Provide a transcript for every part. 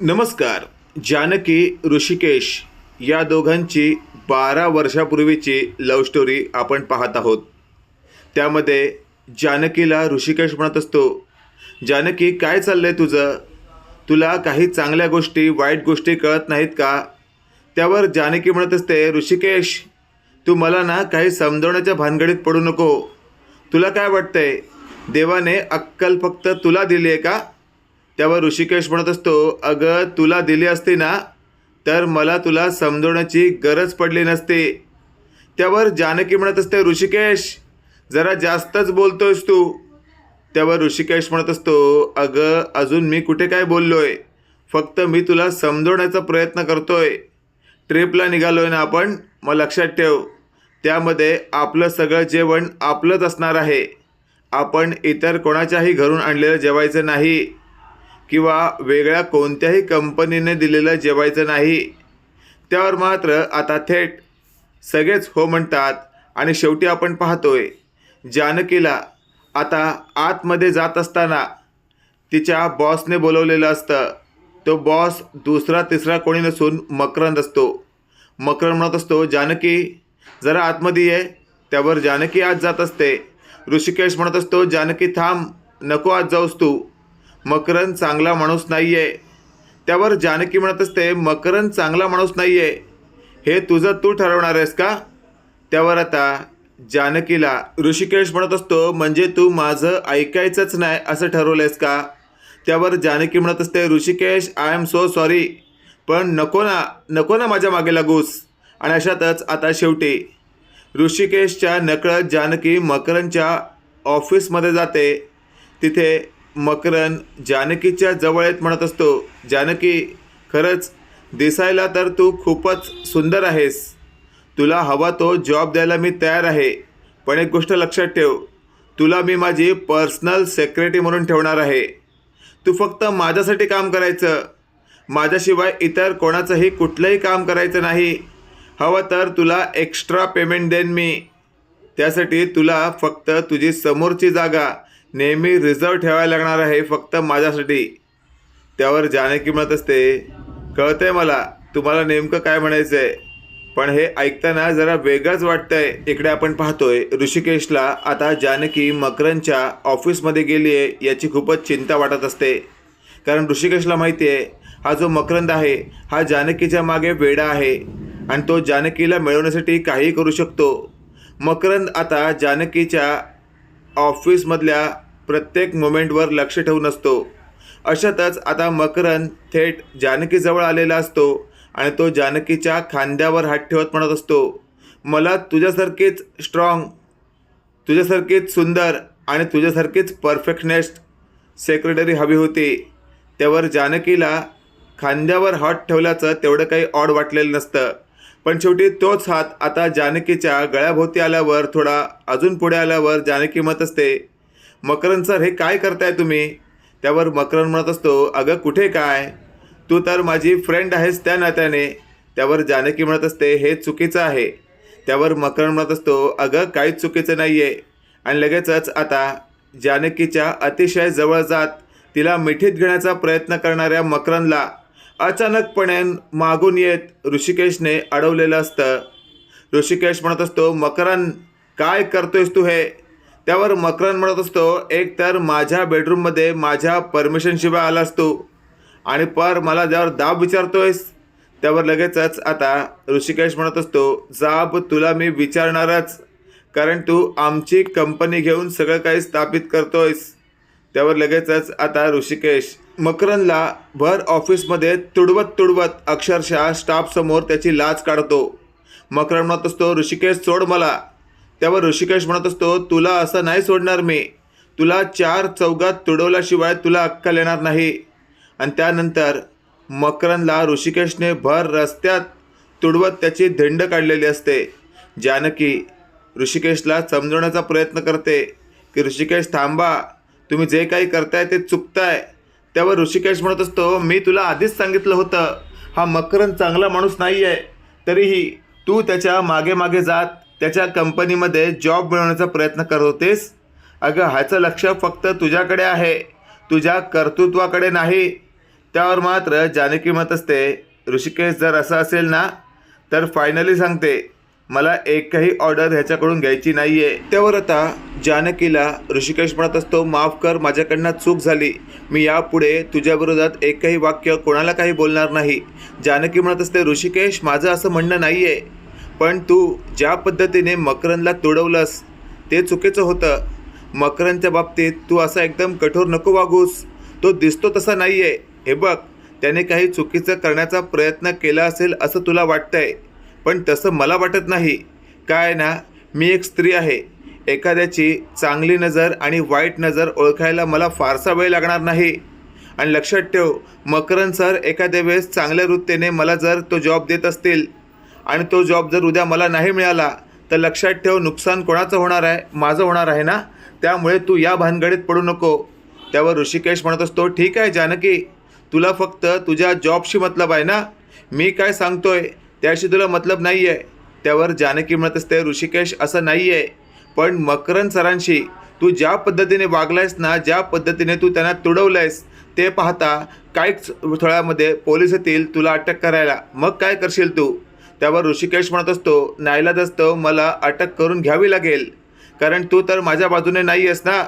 नमस्कार जानकी ऋषिकेश या दोघांची बारा वर्षापूर्वीची लव स्टोरी आपण पाहत आहोत. त्यामध्ये जानकीला ऋषिकेश म्हणत असतो जानकी काय चाललं आहे तुझं? तुला काही चांगल्या गोष्टी वाईट गोष्टी कळत नाहीत का? त्यावर जानकी म्हणत असते ऋषिकेश तू मला ना काही समजवण्याच्या भानगडीत पडू नको. तुला काय वाटतंय? देवाने अक्कल फक्त तुला दिली आहे का? तेव्हा ऋषिकेश म्हणत असतो अगं तुला दिली असती ना तर मला तुला समजवण्याची गरज पडली नसते. त्यावर जानकी म्हणत असते ऋषिकेश जरा जास्तच बोलतोयस तू. त्यावर ऋषिकेश म्हणत असतो अगं अजून मी कुठे काय बोललोय? फक्त मी तुला समजवण्याचा प्रयत्न करतोय. ट्रिपला निघालोय ना आपण मग लक्षात ठेव. त्यामध्ये आपलं सगळं जेवण आपलंच असणार आहे. आपण इतर कोणाच्याही घरून आणलेलं जेवायचं नाही. किंवा वेगळ्या कोणत्याही कंपनीने दिलेलं जेवायचं नाही त्यावर मात्र आता थेट सगळेच हो म्हणतात आणि शेवटी आपण पाहतोय जानकीला आता आतमध्ये जात असताना तिच्या बॉसने बोलवलेलं असतं. तो बॉस दुसरा तिसरा कोणी नसून मकरंद असतो. मकरंद म्हणत असतो जानकी जरा आतमध्ये ये त्यावर जानकी आत जात असते. ऋषिकेश म्हणत असतो जानकी थांब नको आत जाऊस तू. मकरंद चांगला माणूस नाही आहे त्यावर जानकी म्हणत असते मकरंद चांगला माणूस नाही आहे हे तुझं तू ठरवणार आहेस का? त्यावर आता जानकीला ऋषिकेश म्हणत असतो म्हणजे तू माझं ऐकायचंच नाही असं ठरवलंयस का? त्यावर जानकी म्हणत असते Hrishikesh I am so sorry पण नको ना नको ना माझ्या मागे लागूस. आणि अशातच आता शेवटी ऋषिकेशच्या नकळत जानकी मकरनच्या ऑफिसमध्ये जाते. तिथे मकरन जानकीच्या जवळ येत म्हणत असतो जानकी खरंच दिसायला तर तू खूपच सुंदर आहेस. तुला हवा तो जॉब द्यायला मी तयार आहे. पण एक गोष्ट लक्षात ठेव तुला मी माझी पर्सनल सेक्रेटरी म्हणून ठेवणार आहे. तू फक्त माझ्यासाठी काम करायचं. माझ्याशिवाय इतर कोणाचंही कुठलंही काम करायचं नाही. हवं तर तुला एक्स्ट्रा पेमेंट देईन मी. त्यासाठी तुला फक्त तुझी समोरची जागा नेहमी रिझर्व ठेवायला लागणार आहे फक्त माझ्यासाठी. त्यावर जानकी म्हणत असते कळतंय मला तुम्हाला नेमकं काय म्हणायचं आहे पण हे ऐकताना जरा वेगळंच वाटतंय. इकडे आपण पाहतोय ऋषिकेशला आता जानकी मकरनच्या ऑफिसमध्ये गेली आहे याची खूपच चिंता वाटत असते. कारण ऋषिकेशला माहिती आहे हा जो मकरंद आहे हा जानकीच्या मागे वेडा आहे. आणि तो जानकीला मिळवण्यासाठी काहीही करू शकतो. मकरंद आता जानकीच्या ऑफिसमधल्या प्रत्येक मोमेंटवर लक्ष ठेवून असतो अशातच आता मकरंद थेट जानकीजवळ आलेला असतो आणि तो जानकीच्या खांद्यावर हात ठेवत म्हणत असतो मला तुझ्यासारखीच स्ट्रॉंग तुझ्यासारखीच सुंदर आणि तुझ्यासारखीच परफेक्शनेस्ट सेक्रेटरी हवी होती. त्यावर जानकीला खांद्यावर हात ठेवल्याचं तेवढं काही ऑड वाटलेलं नसतं. पण शेवटी तोच हात आता जानकीच्या गळ्याभोवती आल्यावर थोडा अजून पुढे आल्यावर जानकी मत असते मकरन सर हे काय करताय तुम्ही? त्यावर मकरन म्हणत असतो अगं कुठे काय? तू तर माझी फ्रेंड आहेस त्या नात्याने. त्यावर जानकी म्हणत असते हे चुकीचं आहे. त्यावर मकरन म्हणत असतो अगं काहीच चुकीचं नाही आहे आणि लगेचच आता जानकीच्या अतिशय जवळ जात तिला मिठीत घेण्याचा प्रयत्न करणाऱ्या मकरनला अचानकपणे मागून येत ऋषिकेशने अडवलेलं असतं. ऋषिकेश म्हणत असतो मकरन काय करतोयस तू हे? त्यावर मकरान म्हणत असतो एक तर माझ्या बेडरूममध्ये माझ्या परमिशनशिवाय आला असतो. आणि पर मला ज्यावर दाब विचारतोयस त्यावर लगेचच आता ऋषिकेश म्हणत असतो जाब तुला मी विचारणारच कारण तू आमची कंपनी घेऊन सगळं काही स्थापित करतोयस. त्यावर लगेचच आता ऋषिकेश. मकरनला भर ऑफिसमध्ये तुडवत तुडवत अक्षरशः स्टाफसमोर त्याची लाच काढतो. मकरन म्हणत असतो ऋषिकेश सोड मला. त्यावर ऋषिकेश म्हणत असतो तुला असं नाही सोडणार मी. तुला चार चौघात तुडवल्याशिवाय तुला अक्कल येणार नाही. आणि त्यानंतर मकरनला ऋषिकेशने भर रस्त्यात तुडवत त्याची धिंड काढलेली असते. जानकी ऋषिकेशला समजवण्याचा प्रयत्न करते की ऋषिकेश थांबा. तुम्ही जे काही करताय ते चुकताय. त्यावर ऋषिकेश म्हणत असतो मी तुला आधीच सांगितलं होतं. हा मकरन चांगला माणूस नाही आहे तरीही तू त्याच्यामागे मागे जात त्याच्या कंपनीमध्ये जॉब मिळवण्याचा प्रयत्न करत होतेस? अगं ह्याचं लक्ष फक्त तुझ्याकडे आहे. तुझ्या कर्तृत्वाकडे नाही. त्यावर मात्र जानकी मत असते ऋषिकेश जर असं असेल ना तर फायनली सांगते मला एकही ऑर्डर ह्याच्याकडून घ्यायची नाही आहे त्यावर आता जानकीला ऋषिकेश म्हणत असतो माफ कर माझ्याकडनं चूक झाली. मी यापुढे तुझ्या विरोधात एकही वाक्य कोणाला काही बोलणार नाही. जानकी म्हणत असते ऋषिकेश माझं असं म्हणणं नाही आहे पण तू ज्या पद्धतीने मकरनला तुडवलंस ते चुकीचं होतं. मकरनच्या बाबतीत तू असा एकदम कठोर नको वागूस. तो दिसतो तसा नाही आहे हे बघ त्याने काही चुकीचं करण्याचा प्रयत्न केला असेल असं तुला वाटतंय पण तसं मला वाटत नाही. काय ना मी एक स्त्री आहे. एखाद्याची चांगली नजर आणि वाईट नजर ओळखायला मला फारसा वेळ लागणार नाही. आणि लक्षात ठेव मकरन सर एखाद्या वेळेस चांगल्या वृत्तीने मला जर तो जॉब देत असतील आणि तो जॉब जर उद्या मला नाही मिळाला तर लक्षात ठेव नुकसान कोणाचं होणार आहे? माझं होणार आहे ना? त्यामुळे तू या भानगडीत पडू नको. त्यावर ऋषिकेश म्हणत असतो ठीक आहे जानकी. तुला फक्त तुझ्या जॉबशी मतलब आहे ना? मी काय सांगतोय? त्याशी तुला मतलब नाही आहे त्यावर जानकी म्हणत असते ऋषिकेश असं नाही आहे पण मकरन सरांशी तू ज्या पद्धतीने वागलायस ना ज्या पद्धतीने तू त्यांना तुडवलंयस ते पाहता काहीच थोड्यामध्ये पोलीस येतील तुला अटक करायला. मग काय करशील तू? त्यावर ऋषिकेश म्हणत असतो नाईलाज असतो मला अटक करून घ्यावी लागेल. कारण तू तर माझ्या बाजूने नाही आहेस ना?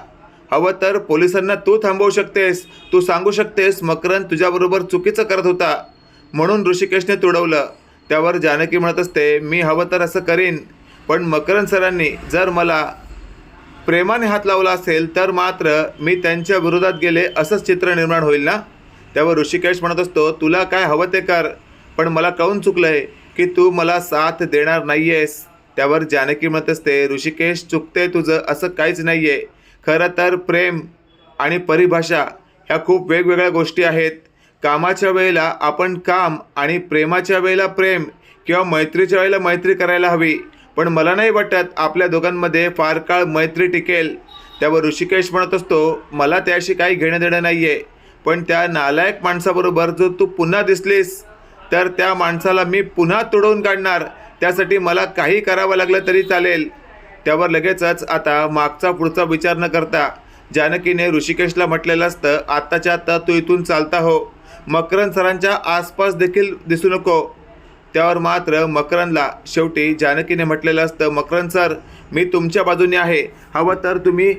हवं तर पोलिसांना तू थांबवू शकतेस. तू सांगू शकतेस मकरन तुझ्याबरोबर चुकीचं करत होता. म्हणून ऋषिकेशने तुडवलं. त्यावर जानकी म्हणत असते मी हवं तर असं करीन. पण मकरन सरांनी जर मला प्रेमाने हात लावला असेल तर मात्र मी त्यांच्या विरोधात गेले असंच चित्र निर्माण होईल ना? त्यावर ऋषिकेश म्हणत असतो तुला काय हवं ते कर पण मला कळून चुकलं आहे की तू मला साथ देणार नाही आहेस त्यावर जानकी म्हणत असते ऋषिकेश चुकते तुझं असं काहीच नाही आहे खरं तर प्रेम आणि परिभाषा ह्या खूप वेगवेगळ्या गोष्टी आहेत. कामाच्या वेळेला आपण काम आणि प्रेमाच्या वेळेला प्रेम किंवा मैत्रीच्या वेळेला मैत्री करायला हवी. पण मला नाही वाटत आपल्या दोघांमध्ये फार काळ मैत्री टिकेल. त्यावर ऋषिकेश म्हणत असतो मला त्याशी काही घेणं देणं नाही आहे पण त्या नालायक माणसाबरोबर जर तू पुन्हा दिसलीस तर त्या माणसाला मी पुन्हा तुडवून काढणार. त्यासाठी मला काही करावं लागलं तरी चालेल. त्यावर लगेचच आता मागचा पुढचा विचार न करता जानकीने ऋषिकेशला म्हटलेलं असतं आत्ताच्या आत्ता तू इथून चालता हो. मकरन सरांच्या आसपास देखील दिसू नको. त्यावर मात्र मकरनला शेवटी जानकीने म्हटलेलं असतं मकरन सर मी तुमच्या बाजूने आहे. हवं तर तुम्ही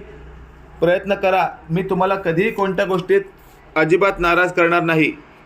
प्रयत्न करा. मी तुम्हाला कधीही कोणत्या गोष्टीत अजिबात नाराज करणार नाही.